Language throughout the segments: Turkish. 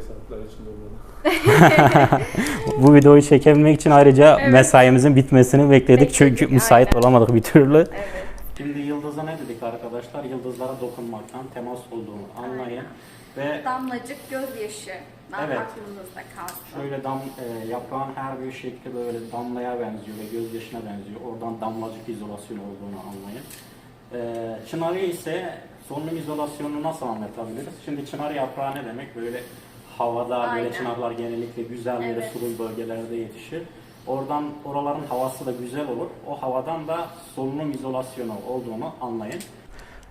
saatler içinde burada. Bu videoyu çekebilmek için ayrıca Evet. mesaimizin bitmesini bekledik. Bekledik, Çünkü müsait aynen. olamadık bir türlü. Evet. Şimdi yıldıza ne dedik arkadaşlar? Yıldızlara dokunmaktan temas olduğunu anlayın. Ve Damlacık gözyaşı. Ben Evet. aklınızda kalsın. şöyle dam, e, yaprağın her bir şekli böyle damlaya benziyor ve gözyaşına benziyor. Oradan damlacık izolasyonu olduğunu anlayın. E, çınarı ise solunum izolasyonunu nasıl anlatabiliriz? Şimdi çınar yaprağı ne demek? Böyle havada Aynen. böyle çınarlar genellikle güzel böyle Evet. sulul bölgelerde yetişir. Oradan oraların havası da güzel olur. O havadan da solunum izolasyonu olduğunu anlayın.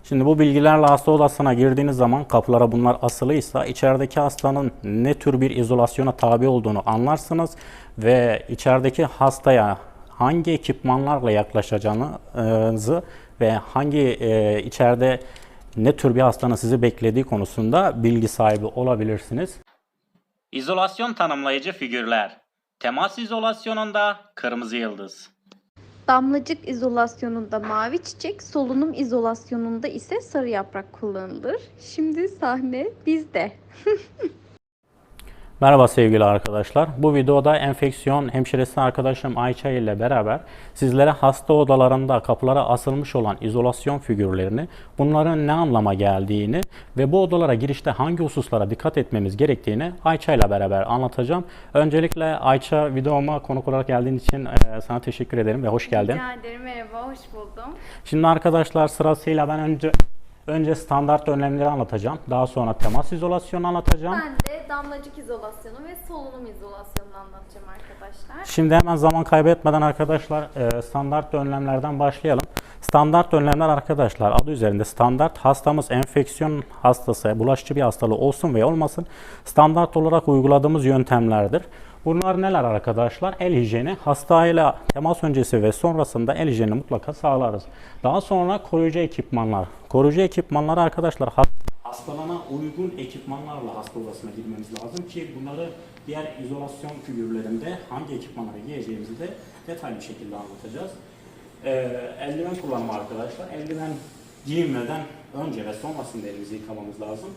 Şimdi bu bilgilerle hasta odasına girdiğiniz zaman kapılara bunlar asılıysa içerideki hastanın ne tür bir izolasyona tabi olduğunu anlarsınız ve içerideki hastaya hangi ekipmanlarla yaklaşacağınızı ve hangi e, içeride ne tür bir hastanın sizi beklediği konusunda bilgi sahibi olabilirsiniz. İzolasyon tanımlayıcı figürler. Temas izolasyonunda kırmızı yıldız. Damlacık izolasyonunda mavi çiçek, solunum izolasyonunda ise sarı yaprak kullanılır. Şimdi sahne bizde. Merhaba sevgili arkadaşlar. Bu videoda enfeksiyon hemşiresi arkadaşım Ayça ile beraber sizlere hasta odalarında kapılara asılmış olan izolasyon figürlerini, bunların ne anlama geldiğini ve bu odalara girişte hangi hususlara dikkat etmemiz gerektiğini Ayça ile beraber anlatacağım. Öncelikle Ayça videoma konuk olarak geldiğin için e, sana teşekkür ederim ve hoş geldin. Rica ederim. Merhaba, hoş buldum. Şimdi arkadaşlar sırasıyla ben önce önce standart önlemleri anlatacağım. Daha sonra temas izolasyonu anlatacağım. Ben de damlacık izolasyonu ve solunum izolasyonunu anlatacağım arkadaşlar. Şimdi hemen zaman kaybetmeden arkadaşlar e, standart önlemlerden başlayalım. Standart önlemler arkadaşlar adı üzerinde standart hastamız enfeksiyon hastası, bulaşıcı bir hastalığı olsun veya olmasın standart olarak uyguladığımız yöntemlerdir. Bunlar neler arkadaşlar? El hijyeni, hastayla temas öncesi ve sonrasında el hijyeni mutlaka sağlarız. Daha sonra koruyucu ekipmanlar. Koruyucu ekipmanlar arkadaşlar hastalana uygun ekipmanlarla hasta odasına girmemiz lazım ki bunları diğer izolasyon figürlerinde hangi ekipmanları giyeceğimizi de detaylı bir şekilde anlatacağız. Ee, eldiven kullanımı arkadaşlar. Eldiven giyinmeden önce ve sonrasında elimizi yıkamamız lazım.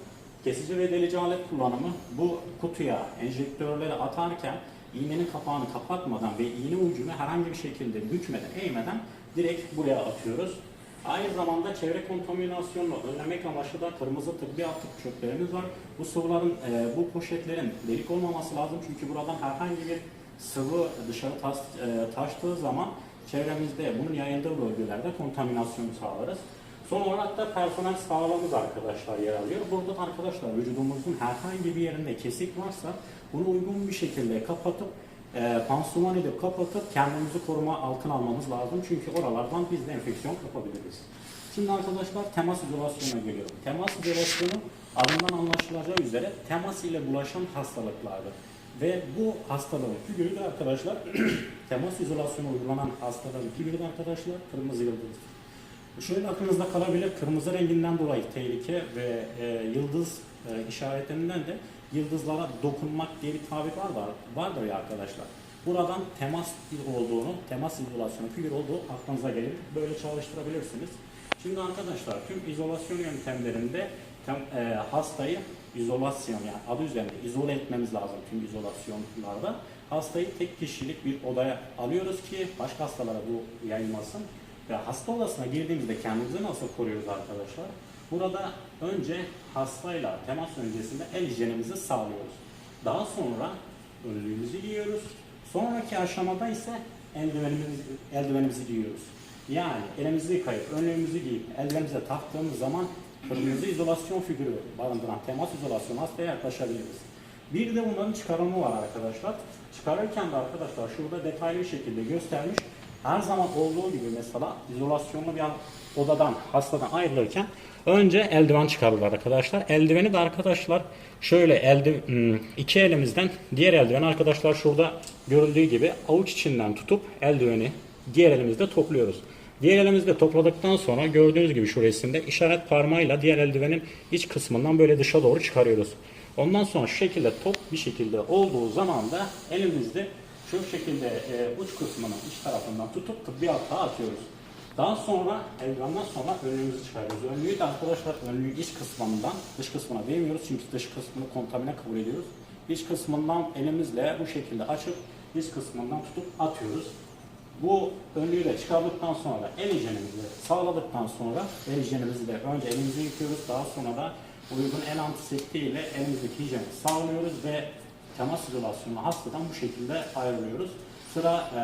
Kesici ve delici alet kullanımı bu kutuya enjektörleri atarken iğnenin kapağını kapatmadan ve iğne ucunu herhangi bir şekilde bükmeden, eğmeden direkt buraya atıyoruz. Aynı zamanda çevre kontaminasyonunu önlemek amaçlı da kırmızı tıbbi atık çöplerimiz var. Bu sıvıların, e, bu poşetlerin delik olmaması lazım çünkü buradan herhangi bir sıvı dışarı tas, e, taştığı zaman çevremizde bunun yayıldığı bölgelerde kontaminasyonu sağlarız. Son olarak da personel sağlığımız arkadaşlar yer alıyor. Burada da arkadaşlar vücudumuzun herhangi bir yerinde kesik varsa bunu uygun bir şekilde kapatıp e, pansuman edip kapatıp kendimizi koruma altına almamız lazım. Çünkü oralardan biz de enfeksiyon kapabiliriz. Şimdi arkadaşlar temas izolasyonuna geliyorum. Temas izolasyonu adından anlaşılacağı üzere temas ile bulaşan hastalıklardır. Ve bu hastalığın figürü de arkadaşlar temas izolasyonu uygulanan hastaların figürü de arkadaşlar kırmızı yıldızdır. Şöyle aklınızda kalabilir, kırmızı renginden dolayı tehlike ve e, yıldız e, işaretinden de yıldızlara dokunmak diye bir tabir var, var vardır ya arkadaşlar. Buradan temas olduğunu, temas izolasyonu figür olduğu aklınıza gelir. Böyle çalıştırabilirsiniz. Şimdi arkadaşlar tüm izolasyon yöntemlerinde tem, e, hastayı izolasyon yani adı üzerinde izole etmemiz lazım tüm izolasyonlarda. Hastayı tek kişilik bir odaya alıyoruz ki başka hastalara bu yayılmasın. Ve hasta odasına girdiğimizde kendimizi nasıl koruyoruz arkadaşlar? Burada önce hastayla temas öncesinde el hijyenimizi sağlıyoruz. Daha sonra önlüğümüzü giyiyoruz. Sonraki aşamada ise eldivenimizi, eldivenimizi giyiyoruz. Yani elimizi yıkayıp önlüğümüzü giyip eldivenimize taktığımız zaman kırmızı izolasyon figürü barındıran temas izolasyonu hastaya yaklaşabiliriz. Bir de bunların çıkarımı var arkadaşlar. Çıkarırken de arkadaşlar şurada detaylı bir şekilde göstermiş. Her zaman olduğu gibi mesela izolasyonlu bir odadan, hastadan ayrılırken önce eldiven çıkarılır arkadaşlar. Eldiveni de arkadaşlar şöyle elde, hmm, iki elimizden diğer eldiven arkadaşlar şurada görüldüğü gibi avuç içinden tutup eldiveni diğer elimizde topluyoruz. Diğer elimizde topladıktan sonra gördüğünüz gibi şu resimde işaret parmağıyla diğer eldivenin iç kısmından böyle dışa doğru çıkarıyoruz. Ondan sonra şu şekilde top bir şekilde olduğu zaman da elimizde şu şekilde e, uç kısmını iç tarafından tutup tıbbi hatta atıyoruz. Daha sonra eldivandan sonra önlüğümüzü çıkarıyoruz. Önlüğü de arkadaşlar önlüğü iç kısmından dış kısmına değmiyoruz çünkü dış kısmını kontamine kabul ediyoruz. İç kısmından elimizle bu şekilde açıp iç kısmından tutup atıyoruz. Bu önlüğü de çıkardıktan sonra el hijyenimizi sağladıktan sonra el hijyenimizi de önce elimizi yıkıyoruz. Daha sonra da uygun el antiseptiği ile elimizdeki hijyeni sağlıyoruz ve temas izolasyonunu hastadan bu şekilde ayrılıyoruz. Sıra e,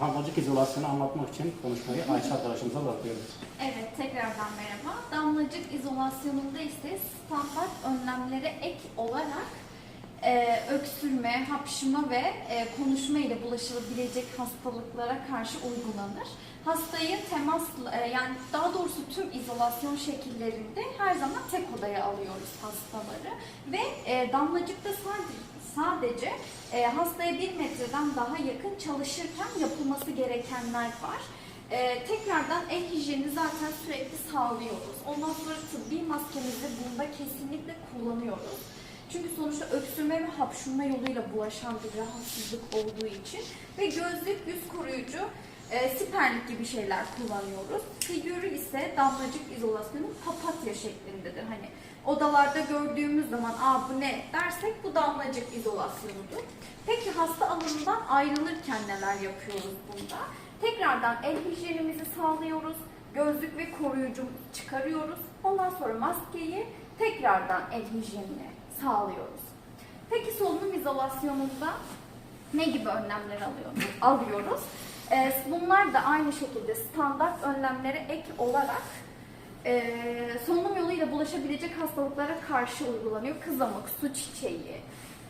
damlacık izolasyonu anlatmak için konuşmayı Ayça arkadaşımıza bırakıyoruz. Evet, tekrardan merhaba. Damlacık izolasyonunda ise standart önlemlere ek olarak e, öksürme, hapşırma ve e, konuşma ile bulaşılabilecek hastalıklara karşı uygulanır. Hastayı temas, e, yani daha doğrusu tüm izolasyon şekillerinde her zaman tek odaya alıyoruz hastaları ve e, damlacıkta sadece sadece e, hastaya bir metreden daha yakın çalışırken yapılması gerekenler var. Ee, tekrardan el hijyenini zaten sürekli sağlıyoruz. Ondan sonra tıbbi maskemizi bunda kesinlikle kullanıyoruz. Çünkü sonuçta öksürme ve hapşurma yoluyla bulaşan bir rahatsızlık olduğu için ve gözlük, yüz koruyucu, e, siperlik gibi şeyler kullanıyoruz. Figürü ise damlacık izolasyonu papatya şeklindedir. Hani odalarda gördüğümüz zaman aa bu ne dersek bu damlacık izolasyonudur. Peki hasta alanından ayrılırken neler yapıyoruz bunda? Tekrardan el hijyenimizi sağlıyoruz. Gözlük ve koruyucu çıkarıyoruz. Ondan sonra maskeyi tekrardan el hijyenini sağlıyoruz. Peki solunum izolasyonunda ne gibi önlemler alıyoruz? alıyoruz? Ee, bunlar da aynı şekilde standart önlemlere ek olarak e, solunum yoluyla bulaşabilecek hastalıklara karşı uygulanıyor. Kızamık, su çiçeği,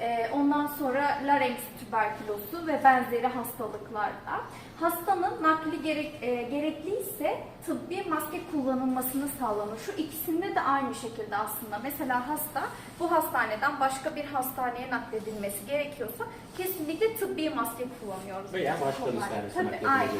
e, ondan sonra larynx tüberkülozu ve benzeri hastalıklarda. Hastanın nakli gerek, e, gerekliyse tıbbi maske kullanılmasını sağlanır. Şu ikisinde de aynı şekilde aslında. Mesela hasta bu hastaneden başka bir hastaneye nakledilmesi gerekiyorsa kesinlikle tıbbi maske kullanıyoruz. Veya başka bir servise Tabii, aynen.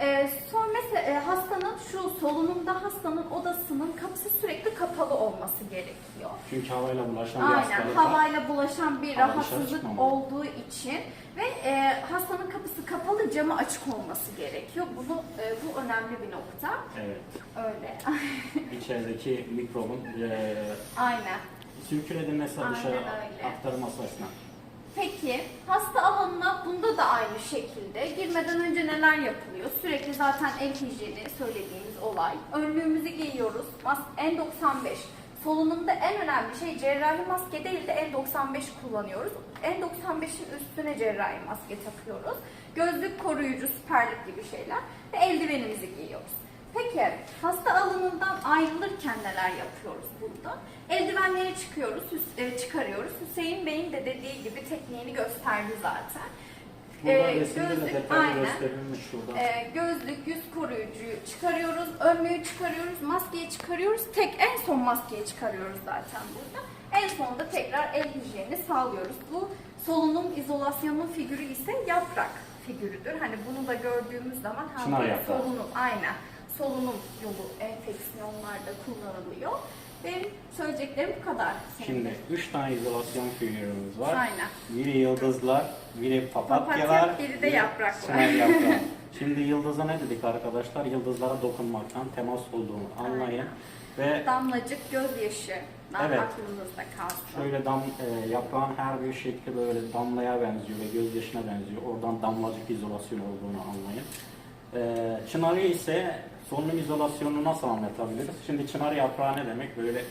Ee, son mesela e, hastanın şu solunumda hastanın odasının kapısı sürekli kapalı olması gerekiyor. Çünkü havayla bulaşan bir Aynen hastalık var. havayla bulaşan bir Hava dışarı rahatsızlık çıkmamalı. olduğu için ve e, hastanın kapısı kapalı camı açık olması gerekiyor. Bunu e, bu önemli bir nokta. Evet. Öyle. İçerideki mikrobun e, Aynen. sürkül edilmesi Aynen dışarı öyle. aktarılması açısından. Peki hasta alanına bunda da aynı şekilde girmeden önce neler yapılıyor? Sürekli zaten el hijyeni söylediğimiz olay. Önlüğümüzü giyiyoruz. Mas N95. Solunumda en önemli şey cerrahi maske değil de N95 kullanıyoruz. N95'in üstüne cerrahi maske takıyoruz. Gözlük koruyucu, siperlik gibi şeyler ve eldivenimizi giyiyoruz. Peki hasta alanından ayrılırken neler yapıyoruz burada? Eldivenleri çıkıyoruz, e, çıkarıyoruz. Hüseyin Bey'in de dediği gibi tekniğini gösterdi zaten. Burada Ee, resimde de gözlük, aynen. Ee, gözlük, yüz koruyucuyu çıkarıyoruz, önlüğü çıkarıyoruz, maskeyi çıkarıyoruz. Tek en son maskeyi çıkarıyoruz zaten burada. En sonunda tekrar el hijyenini sağlıyoruz. Bu solunum izolasyonu figürü ise yaprak figürüdür. Hani bunu da gördüğümüz zaman yaprağı. solunum, aynen. Solunum yolu enfeksiyonlarda kullanılıyor. Benim söyleyeceklerim bu kadar. Şimdi 3 tane izolasyon figürümüz var. Aynen. Biri yıldızlar, biri papatyalar, Papatya, biri de yapraklar. yaprağı. Şimdi yıldıza ne dedik arkadaşlar? Yıldızlara dokunmaktan temas olduğunu anlayın. Ve Damlacık gözyaşı. Evet. aklınızda kalsın. şöyle dam, e, yaprağın her bir şekli böyle damlaya benziyor ve gözyaşına benziyor. Oradan damlacık izolasyonu olduğunu anlayın. E, çınarı ise solunum izolasyonunu nasıl anlatabiliriz? Şimdi çınar yaprağı ne demek? Böyle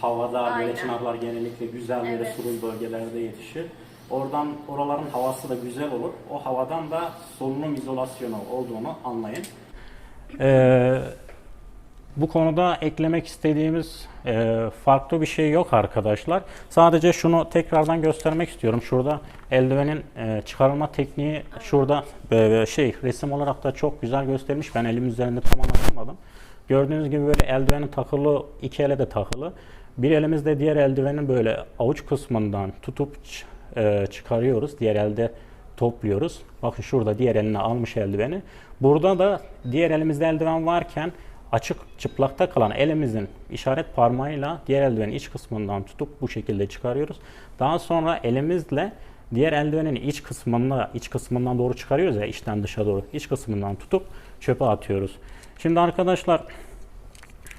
havada Aynen. böyle çınarlar genellikle güzel böyle Evet. surul bölgelerde yetişir. Oradan oraların havası da güzel olur. O havadan da solunum izolasyonu olduğunu anlayın. Ee, bu konuda eklemek istediğimiz e, farklı bir şey yok arkadaşlar. Sadece şunu tekrardan göstermek istiyorum. Şurada eldivenin e, çıkarılma tekniği şurada e, şey resim olarak da çok güzel gösterilmiş. Ben elim üzerinde tam anlatamadım. Gördüğünüz gibi böyle eldivenin takılı, iki ele de takılı. Bir elimizde diğer eldivenin böyle avuç kısmından tutup e, çıkarıyoruz. Diğer elde topluyoruz. Bakın şurada diğer eline almış eldiveni. Burada da diğer elimizde eldiven varken açık çıplakta kalan elimizin işaret parmağıyla diğer eldivenin iç kısmından tutup bu şekilde çıkarıyoruz. Daha sonra elimizle diğer eldivenin iç kısmına iç kısmından doğru çıkarıyoruz ya içten dışa doğru iç kısmından tutup çöpe atıyoruz. Şimdi arkadaşlar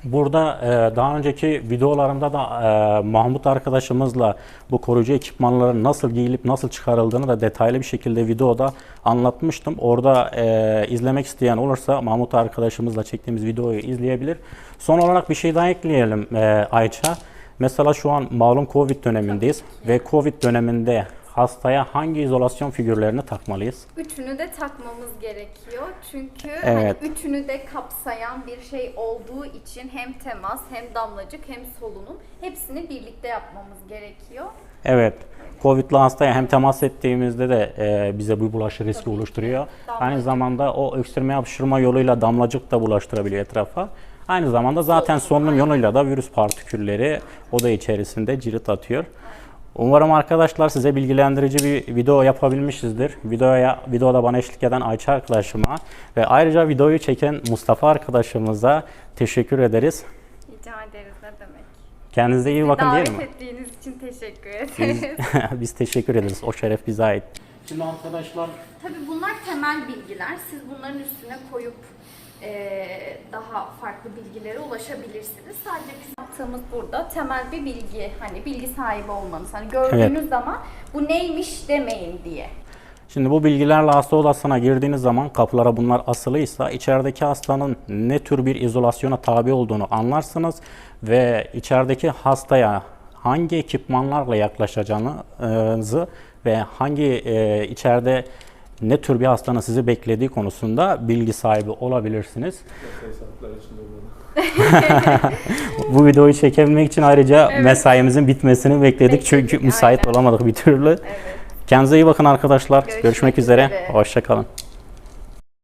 Burada e, daha önceki videolarımda da e, Mahmut arkadaşımızla bu koruyucu ekipmanların nasıl giyilip nasıl çıkarıldığını da detaylı bir şekilde videoda anlatmıştım. Orada e, izlemek isteyen olursa Mahmut arkadaşımızla çektiğimiz videoyu izleyebilir. Son olarak bir şey daha ekleyelim e, Ayça. Mesela şu an malum Covid dönemindeyiz ve Covid döneminde hastaya hangi izolasyon figürlerini takmalıyız? Üçünü de takmamız gerekiyor. Çünkü Evet. hani üçünü de kapsayan bir şey olduğu için hem temas hem damlacık hem solunum hepsini birlikte yapmamız gerekiyor. Evet. Covid'li hastaya hem temas ettiğimizde de e, bize bu bulaşı riski oluşturuyor. Damlacık. Aynı zamanda o öksürme hapşırma yoluyla damlacık da bulaştırabiliyor etrafa. Aynı zamanda zaten solunum yoluyla da virüs partikülleri oda içerisinde cirit atıyor. Umarım arkadaşlar size bilgilendirici bir video yapabilmişizdir. Videoya videoda bana eşlik eden Ayça arkadaşıma ve ayrıca videoyu çeken Mustafa arkadaşımıza teşekkür ederiz. Rica ederiz ne demek. Kendinize iyi bakın Davet diyelim mi? ettiğiniz için teşekkür Biz, ederiz. biz teşekkür ederiz. O şeref bize ait. Şimdi arkadaşlar Tabii bunlar temel bilgiler. Siz bunların üstüne koyup eee, daha farklı bilgilere ulaşabilirsiniz. Sadece bizim yaptığımız burada temel bir bilgi. Hani bilgi sahibi olmanız. Hani gördüğünüz zaman bu neymiş demeyin diye. Şimdi bu bilgilerle hasta odasına girdiğiniz zaman kapılara bunlar asılıysa içerideki hastanın ne tür bir izolasyona tabi olduğunu anlarsınız ve içerideki hastaya hangi ekipmanlarla yaklaşacağınızı ve hangi e, içeride ne tür bir hastanın sizi beklediği konusunda bilgi sahibi olabilirsiniz. Bu videoyu çekebilmek için ayrıca mesaimizin bitmesini bekledik Bekledik, çünkü müsait aynen. olamadık bir türlü. Evet. Kendinize iyi bakın arkadaşlar. Görüşmek Görüşmek üzere. üzere. Hoşçakalın.